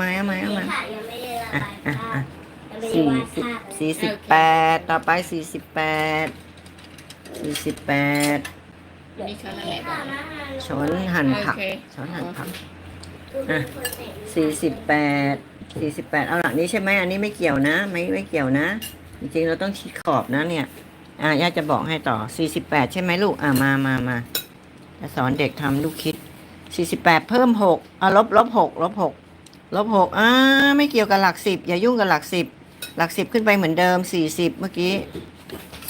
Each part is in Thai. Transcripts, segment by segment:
มาเอามาเอามาค่ะยังไม่ได้ระอะบายอะภาอะพยังไม่ได้สี่วาดสิบภาพสี่สิบแปดต่อไปสี่สิบแปดสี่สิบแปดมีช้อนอะไรบ้างช้อนหั่นผักโอเค ช้อนหั่นผัก อะ สี่สิบแปดสี่สิบแปดเอาหลังนี้ใช่ไหมอันนี้ไม่เกี่ยวนะ ไม่ไม่เกี่ยวนะ จริงๆเราต้องชี้ขอบนะเนี่ย อะย่าจะบอกให้ต่อสี่สิบแปดใช่ไหมลูก อะมามามาจะสอนเด็กทำลูกคิดสี่สิบแปดเพิ่มหกอะลบลบหกลบหก ลบหกอ่าไม่เกี่ยวกับหลักสิบอย่ายุ่งกับหลักสิบหลักสิบขึ้นไปเหมือนเดิมสี่สิบเมื่อกี้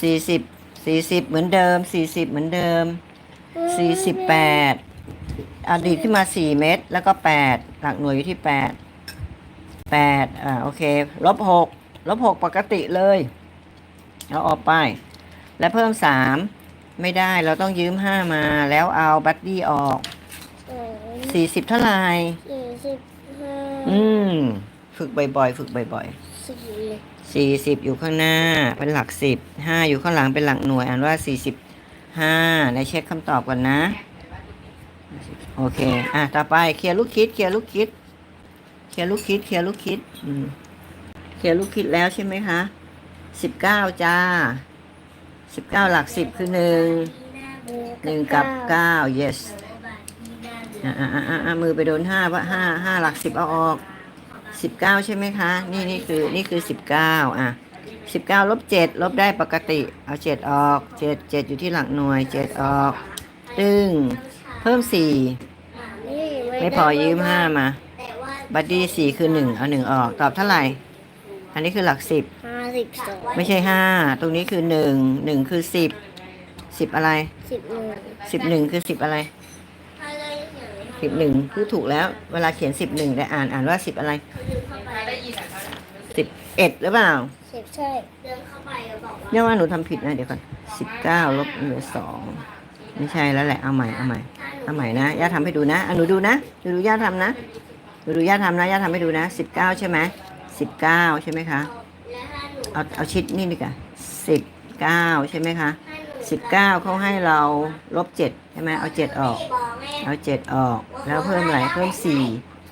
สี่สิบสี่สิบเหมือนเดิมสี่สิบเหมือนเดิมสี่สิบแปดอดีตขึ้นมาสี่เมตร แล้วก็แปดหลักหน่วยอยู่ที่แปดแปดอ่าโอเคลบหกลบหกปกติเลยเอาออกไป และเพิ่มสามไม่ได้เราต้องยืมห้ามาแล้วเอาบัตดี้ออกสี่สิบเท่าไหร่สี่สิบ อืม ฝึกบ่อยๆ ฝึกบ่อยสี่ๆสี่สิบอยู่ข้างหน้า เป็นหลักสิบห้าอยู่ข้างหลังเป็นหลักหน่วย อ่านว่าสี่สิบห้าในเช็คคำตอบก่อนนะ โอเค อะ ต่อไปเคลียร์ลูกคิด เคลียร์ลูกคิด เคลียร์ลูกคิด เคลียร์ลูกคิด อืม เคลียร์ลูกคิดแล้วใช่ไหมคะสิบเก้าจ้าสิบเก้าหลักสิบคือหนึ่ง หนึ่งกับเก้า yes อ่าอ่าอ่าอ่ามือไปโดนห้าว่าห้าห้าหลักสิบเอาออกสิบเก้าใช่ไหมคะ นี่นี่คือนี่คือสิบเก้าอะสิบเก้าลบเจ็ดลบได้ปกติ เอาเจ็ดออกเจ็ดเจ็ดอยู่ที่หลักหน่วยเจ็ดออก ตึง เพิ่มสี่ไม่พอยืมห้ามาแต่ว่าบัดดี้สี่คือหนึ่งเอาหนึ่งออก ตอบเท่าไหร่ อันนี้คือหลักสิบห้าสิบสองไม่ใช่ห้าตรงนี้คือหนึ่งหนึ่งคือสิบสิบอะไรสิบหนึ่งสิบหนึ่งคือสิบอะไร สิบหนึ่งคือถูกแล้ว เวลาเขียนสิบหนึ่งแต่อ่านอ่านว่าสิบอะไรสิบเอ็ดหรือเปล่าสิบใช่เดินเข้าไปแล้วบอกว่าเนี่ยว่าหนูทำผิดนะเดี๋ยวก่อนสิบเก้าลบเหลือสองไม่ใช่แล้วแหละเอาใหม่เอาใหม่เอาใหม่นะย่าทำให้ดูนะอะหนูดูนะหนูดูย่าทำนะหนูดูย่าทำนะย่าทำให้ดูนะสิบเก้าใช่ไหมสิบเก้าใช่ไหมคะและถ้าหนูเอาเอาชิดนี่ดีกว่าสิบเก้าใช่ไหมคะถ้าหนู สิบเก้าเขาให้เราลบเจ็ดใช่ไหมเอาเจ็ดออก เอาเจ็ดออก แล้วเพิ่มอะไรเพิ่มสี่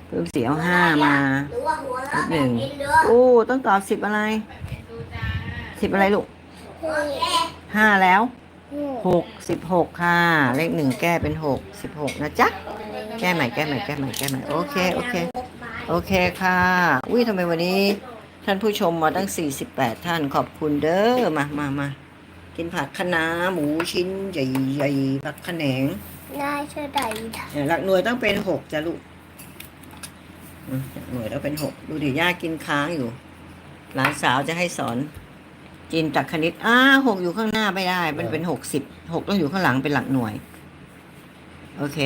เพิ่มสี่เอาห้ามาหรือว่าหัวลบหนึ่งโอ้ต้องตอบสิบอะไรสิบอะไรลูกห้าแล้วหกสิบหกค่ะ เลขหนึ่งแก้เป็นหกสิบหกนะจ๊ะ แก้ใหม่แก้ใหม่แก้ใหม่แก้ใหม่โอเคโอเคโอเคค่ะอุ้ยทำไมวันนี้ท่านผู้ชมมาตั้ง 48 ท่านขอบคุณเด้อมามามา กินผักคะน้าหมูชิ้นใหญ่ๆผักขะแหนงได้เชื่อใดเนี่ยหลักหน่วยต้องเป็นหกจ้ะลูกอืมหลักหน่วยต้องเป็นหกดูดิย่ากินค้างอยู่ หลานสาวจะให้สอนจีนตักคณิตอ้าหกอยู่ข้างหน้าไม่ได้ มันเป็นหกสิบหกต้องอยู่ข้างหลังเป็นหลักหน่วย โอเค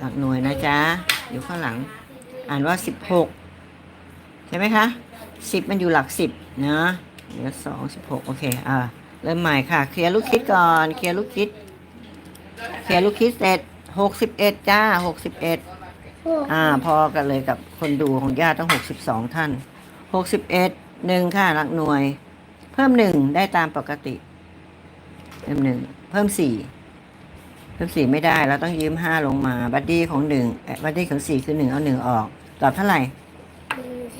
หลักหน่วยนะจ๊ะ อยู่ข้างหลัง อ่านว่าสิบหกใช่ไหมคะสิบมันอยู่หลักสิบนะเหลือสองสิบหกโอเค อ่า เริ่มใหม่ค่ะ เคลียร์ลูกคิดก่อน เคลียร์ลูกคิด เคลียร์ลูกคิดเสร็จหกสิบเอ็ดจ้าหกสิบเอ็ดอ่า พอกันเลยกับคนดูของญาติต้องหกสิบสองท่านหกสิบเอ็ดหนึ่งค่ะหลักหน่วย เพิ่มหนึ่งได้ตามปกติ เพิ่มหนึ่งเพิ่มสี่เพิ่มสี่ไม่ได้เราต้องยืมห้าลงมา บัดดี้ของหนึ่งเอ่อบัดดี้ของสี่คือหนึ่งเอาหนึ่งออก ตอบเท่าไหร่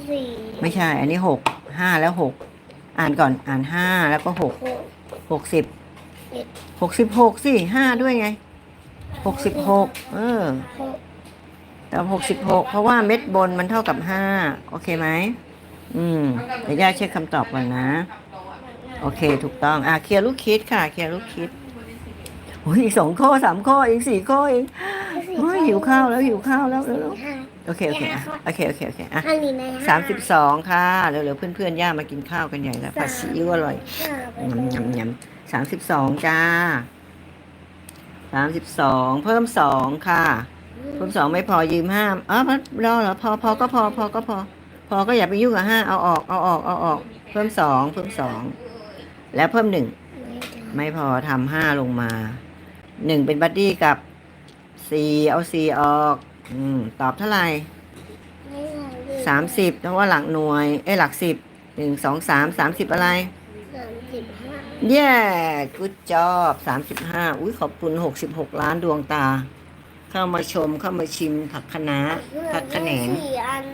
สี่ไม่ใช่ อันนี้หกห้าแล้วหก อ่านก่อนอ่านห้าแล้วก็หกหกสิบหกสิบหกสิห้าด้วยไงหกสิบหกเออ แต่หกสิบหกเพราะว่าเม็ดบนมันเท่ากับห้าโอเคไหมอืมเดี๋ยวย่าเช็คคำตอบก่อนนะ โอเคถูกต้องอะเคลียร์ลูกคิดค่ะ เคลียร์ลูกคิดโอ้ยอีกสองข้อสามข้อเองสี่ข้อเอง โอ้ยหิวข้าวแล้วหิวข้าวแล้วเร็วห้าๆโอเคโอเคอะโอเคโอเคโอเคอะห้านี้ในห้าสามสิบสองค่ะเร็วๆเพื่อนๆย่ามากินข้าวกันใหญ่แล้วผัดซีอิ๊วอร่อยห้าไปยำยำยำสามสิบสองจ้าสามสิบสองเพิ่มสองค่ะ เพิ่มสองไม่พอยืมห้ามอ๋อพอรอเหรอพอพอก็พอพอก็พอ พอก็อย่าไปยุ่งกับห้าเอาออกเอาออกเอาออก เพิ่มสองเพิ่มสองแล้วเพิ่มหนึ่งไม่พอทำห้าลงมาหนึ่งเป็นบัดดี้กับ สี่เอาสี่ออก อืม ตอบเท่าไหร่สามสิบเพราะว่าหลักหน่วย เอ้ยหลักสิบหนึ่งสองสามสามสิบอะไรสามสิบห้าเย้กูจอบสามสิบห้าอุ้ยขอบคุณหกสิบหกล้านดวงตา เข้ามาชมเข้ามาชิมผักคะน้าผักขะแหนงสี่อัน